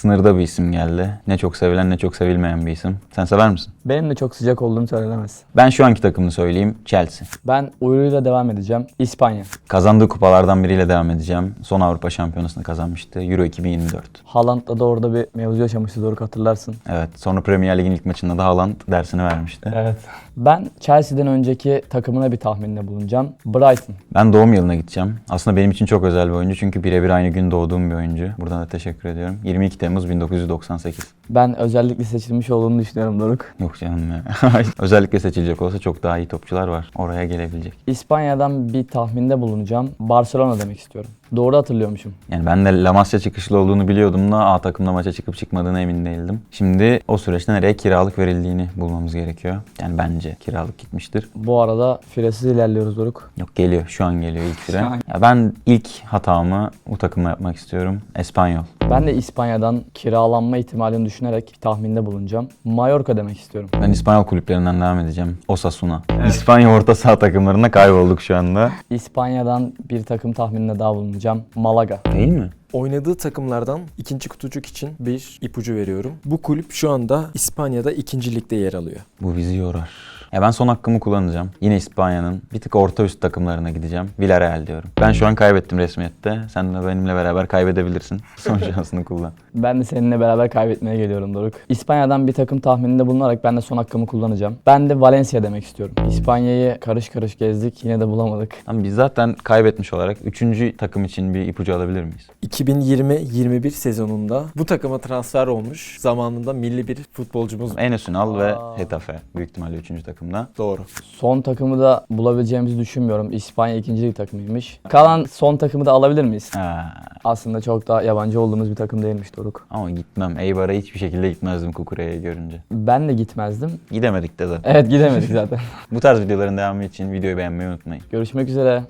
sınırda bir isim geldi. Ne çok sevilen ne çok sevilmeyen bir isim. Sen sever misin? Benim de çok sıcak olduğum söylenemez. Ben şu anki takımını söyleyeyim. Chelsea. Ben uyruyla devam edeceğim. İspanya. Kazandığı kupalardan biriyle devam edeceğim. Son Avrupa Şampiyonası'nı kazanmıştı. Euro 2024. Haaland'la da orada bir mevzu yaşamıştı doğru hatırlarsın. Evet. Sonra Premier Lig'in ilk maçında da Haaland dersini vermişti. Evet. Ben Chelsea'den önceki takımına bir tahminde bulunacağım. Brighton. Ben doğum yılına gideceğim. Aslında benim için çok özel bir oyuncu çünkü birebir aynı gün doğduğum bir oyuncu. Buradan da teşekkür ediyorum. 22 Temmuz 1998. Ben özellikle seçilmiş olduğunu düşünüyorum Doruk. Yok canım ya. Özellikle seçilecek olsa çok daha iyi topçular var. Oraya gelebilecek. İspanya'dan bir tahminde bulunacağım. Barcelona demek istiyorum. Doğru hatırlıyormuşum. Yani ben de La Masia çıkışlı olduğunu biliyordum da A takımda maça çıkıp çıkmadığına emin değildim. Şimdi o süreçte nereye kiralık verildiğini bulmamız gerekiyor. Yani bence kiralık gitmiştir. Bu arada firesiz ilerliyoruz Doruk. Yok geliyor. Şu an geliyor ilk fire. Ya ben ilk hatamı bu takıma yapmak istiyorum. Espanyol. Ben de İspanya'dan kiralanma ihtimalini düşünerek bir tahminde bulunacağım. Mallorca demek istiyorum. Ben İspanyol kulüplerinden devam edeceğim. Osasuna. İspanya orta saha takımlarında kaybolduk şu anda. İspanya'dan bir takım tahmininde daha bulunacağım. Malaga. Değil mi? Oynadığı takımlardan ikinci kutucuk için bir ipucu veriyorum. Bu kulüp şu anda İspanya'da ikinci ligde yer alıyor. Bu bizi yorar. Ya ben son hakkımı kullanacağım. Yine İspanya'nın bir tık orta üst takımlarına gideceğim. Villarreal diyorum. Ben şu an kaybettim resmiyette. Sen de benimle beraber kaybedebilirsin. Son şansını kullan. Ben de seninle beraber kaybetmeye geliyorum Doruk. İspanya'dan bir takım tahmininde bulunarak ben de son hakkımı kullanacağım. Ben de Valencia demek istiyorum. İspanya'yı karış karış gezdik yine de bulamadık. Ama biz zaten kaybetmiş olarak üçüncü takım için bir ipucu alabilir miyiz? 2020-21 sezonunda bu takıma transfer olmuş. Zamanında milli bir futbolcumuz. Enes Ünal ve Aa. Hetafe. Büyük ihtimalle üçüncü takımda. Doğru. Son takımı da bulabileceğimizi düşünmüyorum. İspanya ikinci lig takımıymış. Kalan son takımı da alabilir miyiz? Ha. Aslında çok da yabancı olduğumuz bir takım değilmiş Doruk. Ama gitmem. Eibar'a hiçbir şekilde gitmezdim Kukure'yi görünce. Ben de gitmezdim. Gidemedik de zaten. Evet gidemedik zaten. Bu tarz videoların devamı için videoyu beğenmeyi unutmayın. Görüşmek üzere.